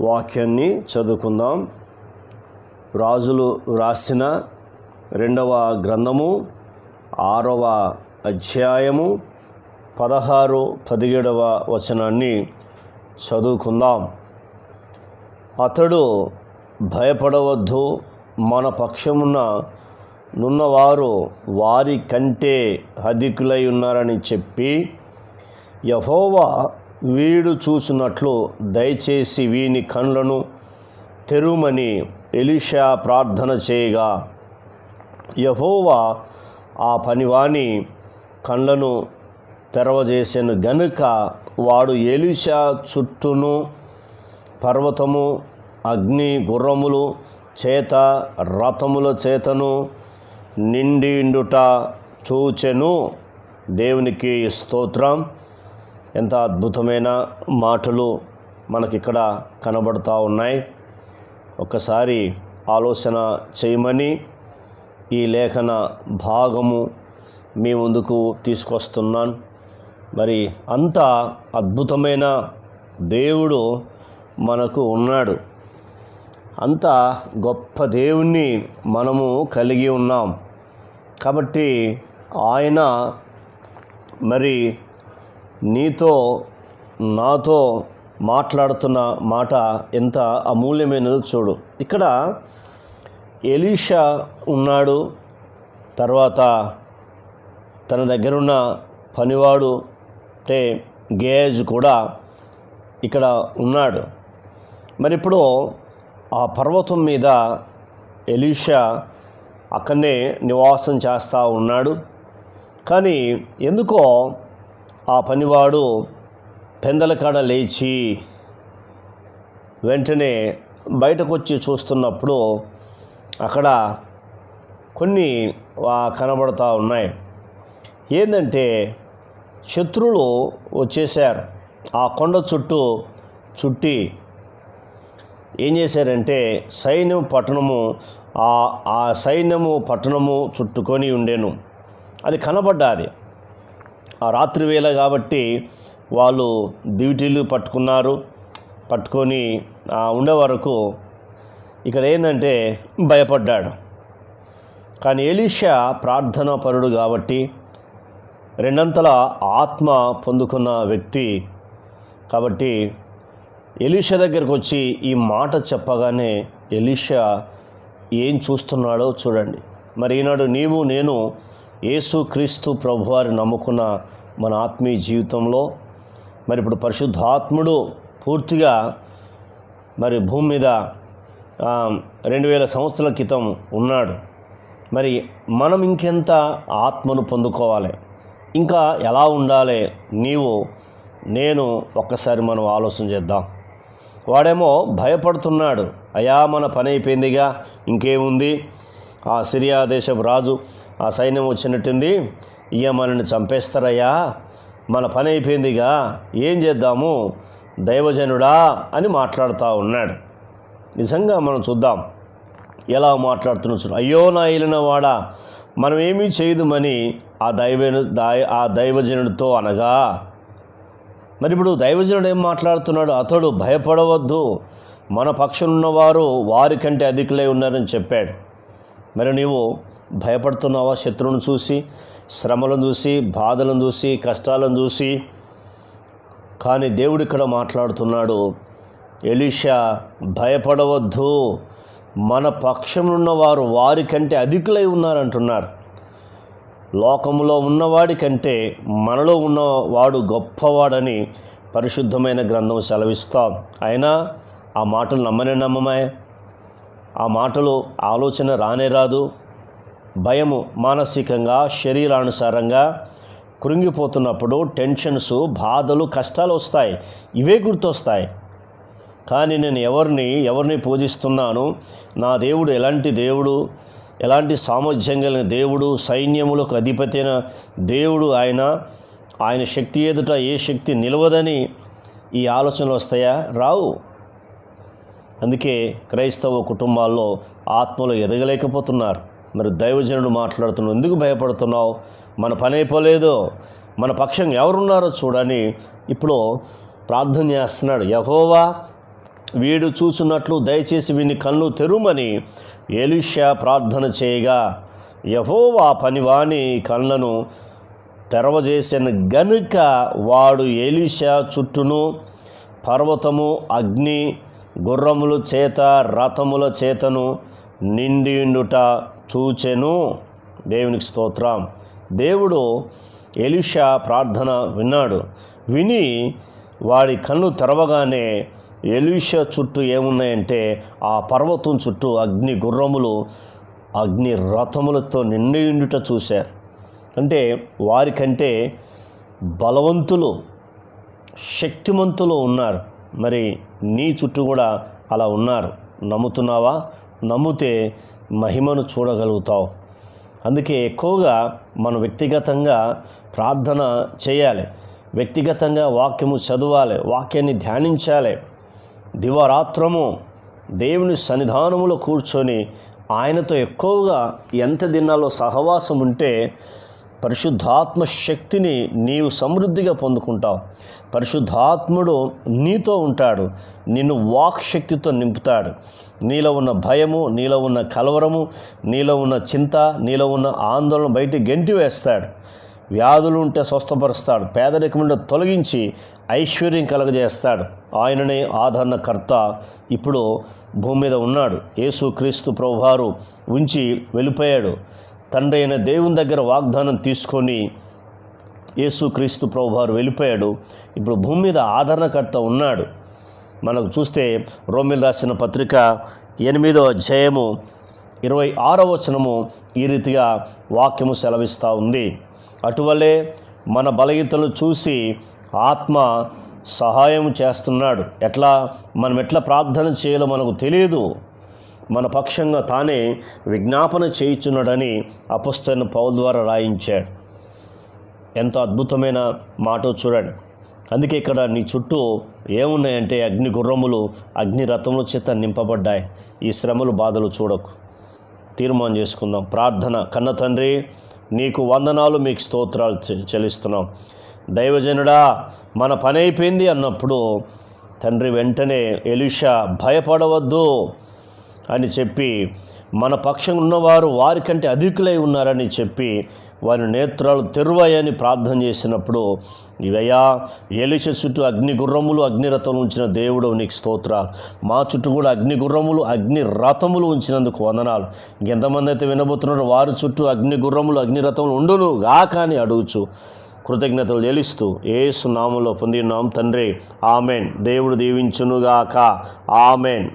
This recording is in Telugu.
వాక్యాన్ని చదువుకుందాం. రాజులు రాసిన రెండవ గ్రంథము ఆరవ అధ్యాయము పదహారు పదిహేడవ వచనాన్ని చదువుకుందాం. అతడు భయపడవద్దు మన పక్షమున నున్నవారు వారి కంటే అధికులై ఉన్నారని చెప్పి యహోవా వీడు చూసినట్లు దయచేసి వీని కండ్లను తెరుమని ఎలిషా ప్రార్థన చేయగా యహోవా ఆ పనివాని కళ్ళను తెరవజేసాను గనుక వాడు ఎలిషా చుట్టూను పర్వతము అగ్ని గుర్రములు చేత రథముల చేతను నిండిండుట చూచెను. దేవునికి స్తోత్రం. ఎంత అద్భుతమైన మాటలు మనకిక్కడ కనబడుతూ ఉన్నాయి. ఒకసారి ఆలోచన చేయమని ఈ లేఖన భాగము మీ ముందుకు తీసుకొస్తున్నాను. మరి అంత అద్భుతమైన దేవుడు మనకు ఉన్నాడు. అంత గొప్ప దేవుణ్ణి మనము కలిగి ఉన్నాం. కాబట్టి ఆయన మరి నీతో నాతో మాట్లాడుతున్న మాట ఎంత అమూల్యమైనదో చూడు. ఇక్కడ ఎలీషా ఉన్నాడు తర్వాత తన దగ్గరున్న పనివాడు అంటే గేజ్ కూడా ఇక్కడ ఉన్నాడు. మరి ఇప్పుడు ఆ పర్వతం మీద ఎలీషా అక్కడనే నివాసం చేస్తూ ఉన్నాడు. కానీ ఎందుకో ఆ పనివాడు పెందల కాడ లేచి వెంటనే బయటకు వచ్చి చూస్తున్నప్పుడు అక్కడ కొన్ని కనబడతా ఉన్నాయి. ఏంటంటే శత్రువులు వచ్చేసారు ఆ కొండ చుట్టూ చుట్టి ఏం చేశారంటే సైన్యం పట్టణము ఆ ఆ సైన్యము పట్టణము చుట్టుకొని ఉండేను. అది కనబడ్డాది. ఆ రాత్రి వేళ కాబట్టి వాళ్ళు డ్యూటీలు పట్టుకున్నారు. పట్టుకొని ఉండే వరకు ఇక్కడ ఏంటంటే భయపడ్డాడు. కానీ ఎలీషా ప్రార్థనా పరుడు కాబట్టి రెండంతల ఆత్మ పొందుకున్న వ్యక్తి కాబట్టి ఎలీషా దగ్గరకు వచ్చి ఈ మాట చెప్పగానే ఎలీషా ఏం చూస్తున్నాడో చూడండి. మరి ఈనాడు నీవు నేను యేసుక్రీస్తు ప్రభువారి నమ్ముకున్న మన ఆత్మీయ జీవితంలో మరి ఇప్పుడు పరిశుద్ధాత్ముడు పూర్తిగా మరి భూమి మీద రెండు వేల సంవత్సరాల క్రితం ఉన్నాడు. మరి మనం ఇంకెంత ఆత్మను పొందుకోవాలి? ఇంకా ఎలా ఉండాలి? నీవు నేను ఒక్కసారి మనం ఆలోచన చేద్దాం. వాడేమో భయపడుతున్నాడు. అయా మన పని అయిపోయిందిగా ఇంకేముంది? ఆ సిరియా దేశపు రాజు ఆ సైన్యం వచ్చినట్టుంది ఇక మనల్ని చంపేస్తారయ్యా. మన పని అయిపోయిందిగా ఏం చేద్దాము? దైవజనుడా? అని మాట్లాడుతూ ఉన్నాడు. నిజంగా మనం చూద్దాం. ఎలా మాట్లాడుతున్నా అయ్యో నా వెళ్ళిన వాడా మనం ఏమీ చేయదుమని ఆ దైవ దాయ ఆ దైవజనుడితో అనగా. మరి ఇప్పుడు దైవజనుడు ఏం మాట్లాడుతున్నాడు? అతడు భయపడవద్దు. మన పక్షం ఉన్నవారు వారికంటే అధికులై ఉన్నారని చెప్పాడు. మరి నీవు భయపడుతున్నావా శత్రువును చూసి శ్రమలను చూసి బాధలను చూసి కష్టాలను చూసి? కానీ దేవుడు ఇక్కడ మాట్లాడుతున్నాడు ఎలీషా భయపడవద్దు. మన పక్షమున్న వారు వారికంటే అధికులై ఉన్నారంటున్నారు లోకంలో ఉన్నవాడి కంటే మనలో ఉన్నవాడు గొప్పవాడని పరిశుద్ధమైన గ్రంథం సెలవిస్తాం. అయినా ఆ మాటలు నమ్మనే నమ్మమే ఆ మాటలు ఆలోచన రానే రాదు. భయము మానసికంగా శరీరానుసారంగా కృంగిపోతున్నప్పుడు టెన్షన్స్ బాధలు కష్టాలు వస్తాయి. ఇవే గుర్తొస్తాయి. కానీ నేను ఎవరిని ఎవరిని పూజిస్తున్నాను? నా దేవుడు ఎలాంటి దేవుడు? ఎలాంటి సామర్థ్యం కలిగిన దేవుడు? సైన్యములకు అధిపతైన దేవుడు ఆయన? ఆయన శక్తి ఎదుట ఏ శక్తి నిలవదని ఈ ఆలోచనలు వస్తాయా? రావు. అందుకే క్రైస్తవ కుటుంబాల్లో ఆత్మలు ఎదగలేకపోతున్నారు. మరి దైవజనుడు మాట్లాడుతున్నావు ఎందుకు భయపడుతున్నావు? మన పని అయిపోలేదు. మన పక్షం ఎవరున్నారో చూడని. ఇప్పుడు ప్రార్థన చేస్తున్నాడు యహోవా వీడు చూసినట్లు దయచేసి వీని కళ్ళు తెరుమని ఎలిషా ప్రార్థన చేయగా యహోవా పనివాని కళ్ళను తెరవజేసిన గనుక వాడు ఎలీషా చుట్టూను పర్వతము అగ్ని గుర్రముల చేత రథముల చేతను నిండియుండుట చూచెను. దేవునికి స్తోత్రం. దేవుడు ఎలిషా ప్రార్థన విన్నాడు. విని వాడి కన్ను తెరవగానే ఎలిషా చుట్టూ ఏమున్నాయంటే ఆ పర్వతం చుట్టూ అగ్ని గుర్రములు అగ్ని రథములతో నిండియుండుట చూశారు. అంటే వారికంటే బలవంతులు శక్తిమంతులు ఉన్నారు. మరి నీ చుట్టూ కూడా అలా ఉన్నారు. నమ్ముతున్నావా? నమ్మితే మహిమను చూడగలుగుతావు. అందుకే ఎక్కువగా మనం వ్యక్తిగతంగా ప్రార్థన చేయాలి. వ్యక్తిగతంగా వాక్యము చదవాలి వాక్యాన్ని ధ్యానించాలి. దివరాత్రము దేవుని సన్నిధానములో కూర్చొని ఆయనతో ఎక్కువగా ఎంత దినాల్లో సహవాసం ఉంటే పరిశుద్ధాత్మ శక్తిని నీవు సమృద్ధిగా పొందుకుంటావు. పరిశుద్ధాత్ముడు నీతో ఉంటాడు. నిన్ను వాక్ శక్తితో నింపుతాడు. నీలో ఉన్న భయము నీలో ఉన్న కలవరము నీలో ఉన్న చింత నీలో ఉన్న ఆందోళన బయట గెంటి వేస్తాడు. వ్యాధులు ఉంటే స్వస్థపరుస్తాడు. పేదరికం తొలగించి ఐశ్వర్యం కలగజేస్తాడు. ఆయననే ఆదరణకర్త. ఇప్పుడు భూమి మీద ఉన్నాడు. యేసు క్రీస్తు ప్రభువారు ఉంచి వెళ్ళిపోయాడు. తండ్రి అయిన దేవుని దగ్గర వాగ్దానం తీసుకొని యేసుక్రీస్తు ప్రభువారు వెళ్ళిపోయాడు. ఇప్పుడు భూమి మీద ఆదరణకర్త ఉన్నాడు. మనకు చూస్తే రోమిల్ రాసిన పత్రిక ఎనిమిదో అధ్యాయము ఇరవై ఆరో వచనము ఈ రీతిగా వాక్యము సెలవిస్తూ ఉంది. అటువలే మన బలహీతలు చూసి ఆత్మ సహాయం చేస్తున్నాడు. ఎట్లా? మనం ఎట్లా ప్రార్థన చేయాలో మనకు తెలియదు. మన పక్షంగా తానే విజ్ఞాపన చేయుచున్నాడని అపస్తైన పౌల్ ద్వారా రాయించాడు. ఎంత అద్భుతమైన మాట చూడండి. అందుకే ఇక్కడ నీ చుట్టూ ఏమున్నాయంటే అగ్ని గుర్రములు అగ్ని రథముల చేత నింపబడ్డాయి. ఈ శ్రమలు బాధలు చూడకు. తీర్మానం చేసుకుందాం. ప్రార్థన. కన్న తండ్రి నీకు వందనాలు మీకు స్తోత్రాలు చెల్లిస్తున్నాం. దైవజనుడా మన పని అయిపోయింది అన్నప్పుడు తండ్రి వెంటనే ఎలిషా భయపడవద్దు. అని చెప్పి మన పక్షం ఉన్నవారు వారికంటే అధికులై ఉన్నారని చెప్పి వారి నేత్రాలు తెరువాయని ప్రార్థన చేసినప్పుడు ఇవయా ఎలిచ చుట్టూ అగ్ని గుర్రములు అగ్నిరథములు ఉంచిన దేవుడు నీకు స్తోత్ర. మా చుట్టూ కూడా అగ్ని గుర్రములు అగ్ని రథములు ఉంచినందుకు వందనాలు. ఇంకెంతమంది అయితే వినబోతున్నారో వారి చుట్టూ అగ్ని గుర్రములు అగ్నిరథములు ఉండును గాక అని అడుగుచు. కృతజ్ఞతలు చెల్లిస్తూ ఏసు నామంలో పొందినాం తండ్రి. ఆమెన్. దేవుడు దీవించునుగాక. ఆమెన్.